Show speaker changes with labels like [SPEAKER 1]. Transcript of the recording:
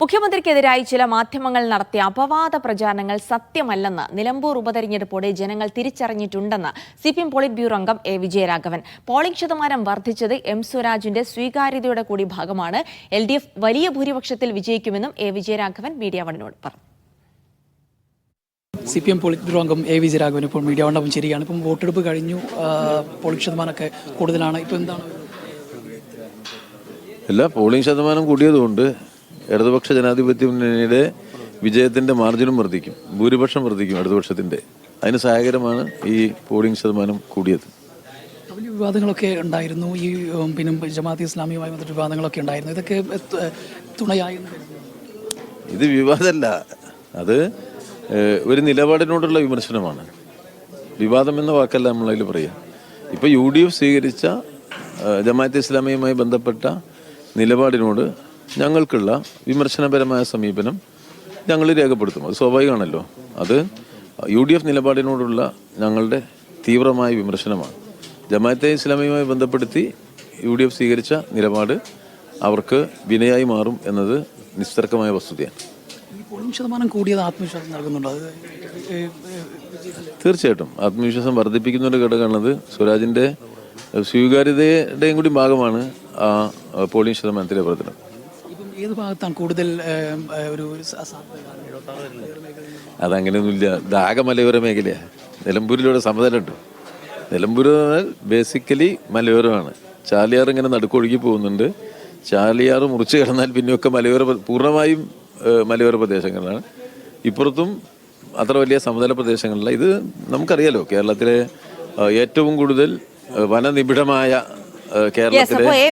[SPEAKER 1] മുഖ്യമന്ത്രിക്കെതിരായി ചില മാധ്യമങ്ങൾ നടത്തിയ അപവാദ പ്രചാരണങ്ങൾ സത്യമല്ലെന്ന് നിലമ്പൂർ ഉപതെരഞ്ഞെടുപ്പോടെ ജനങ്ങൾ തിരിച്ചറിഞ്ഞിട്ടുണ്ടെന്ന് C P M polit bureau അംഗം എ വിജയരാഘവൻ. പോളിംഗ് ശതമാനം വർദ്ധിച്ചത് എം സ്വരാജിന്റെ സ്വീകാര്യതയുടെ കൂടി ഭാഗമാണ്. എൽ ഡി എഫ് വലിയ ഭൂരിപക്ഷത്തിൽ വിജയിക്കുമെന്നും എ വിജയരാഘവൻ മീഡിയ വണ്ണിനോട് പറഞ്ഞു.
[SPEAKER 2] C P M polit bureau അംഗം എ വി ജയരാഘവൻ ഇപ്പോൾ മീഡിയ വണ്ടപ്പം ശരിയാണ് ഇപ്പം വോട്ടെടുപ്പ് കഴിഞ്ഞു പോളിംഗ് ശതമാനമൊക്കെ കൂടുതലാണ്. ഇപ്പം എന്താണ്?
[SPEAKER 3] എല്ലാ പോളിംഗ് ശതമാനം കൂടിയതുകൊണ്ട് ഇടതുപക്ഷ ജനാധിപത്യ മുന്നണിയുടെ വിജയത്തിന്റെ മാർജിനും വർദ്ധിക്കും ഭൂരിപക്ഷം വർദ്ധിക്കും ഇടതുപക്ഷത്തിന്റെ. അതിന് സഹായകരമാണ് ഈ പോളിംഗ് ശതമാനം കൂടിയത്.
[SPEAKER 2] വലിയ വിവാദങ്ങളൊക്കെ ഉണ്ടായിരുന്നു. ഈ പിന്നെ ജമാഅത്ത് ഇസ്ലാമിയുമായി ബന്ധപ്പെട്ട വിവാദങ്ങളൊക്കെ ഉണ്ടായിരുന്നു. ഇതൊക്കെ തുണയായി.
[SPEAKER 3] ഇത് വിവാദമല്ല അത് ഒരു നിലപാടിനോടുള്ള വിമർശനമാണ്. വിവാദം എന്ന വാക്കല്ല നമ്മളതിൽ പറയാം. ഇപ്പോൾ യു ഡി എഫ് സ്വീകരിച്ച ജമാഅത്തെ ഇസ്ലാമിയുമായി ബന്ധപ്പെട്ട നിലപാടിനോട് ഞങ്ങൾക്കുള്ള വിമർശനപരമായ സമീപനം ഞങ്ങൾ രേഖപ്പെടുത്തും. അത് സ്വാഭാവികമാണല്ലോ. അത് യു ഡി എഫ് നിലപാടിനോടുള്ള ഞങ്ങളുടെ തീവ്രമായ വിമർശനമാണ്. ജമാഅത്തെ ഇസ്ലാമിയുമായി ബന്ധപ്പെടുത്തി യു ഡി എഫ് സ്വീകരിച്ച നിലപാട് അവർക്ക് വിനയായി മാറും എന്നത് നിസ്തർക്കമായ വസ്തുതയാണ്.
[SPEAKER 2] ശതമാനം കൂടിയത് ആത്മവിശ്വാസം നൽകുന്നുണ്ട്?
[SPEAKER 3] തീർച്ചയായിട്ടും. ആത്മവിശ്വാസം വർദ്ധിപ്പിക്കുന്ന ഒരു ഘടകമാണത്. സ്വരാജിന്റെ സ്വീകാര്യതയുടെയും കൂടി ഭാഗമാണ് ആ പോളിംഗ് ശതമാനത്തിലെ വർധനം
[SPEAKER 2] ഇപ്പം ഏത് ഭാഗത്താണ് കൂടുതൽ ഒരു?
[SPEAKER 3] അതങ്ങനെയൊന്നുമില്ല ഇതാകെ മലയോര മേഖലയാണ് നിലമ്പൂരിലൂടെ സമതലുണ്ട് നിലമ്പൂർ ബേസിക്കലി മലയോരമാണ്. ചാലിയാർ ഇങ്ങനെ നടുക്കൊഴുകി പോകുന്നുണ്ട്. ചാലിയാർ മുറിച്ച് കിടന്നാൽ പിന്നെയൊക്കെ മലയോര പൂർണമായും മലയോര പ്രദേശങ്ങളാണ് ഇപ്പുറത്തും അത്ര വലിയ സമതല പ്രദേശങ്ങളില്ല. ഇത് നമുക്കറിയാലോ കേരളത്തിലെ ഏറ്റവും കൂടുതൽ വനനിബിഡമായ കേരളത്തിലെ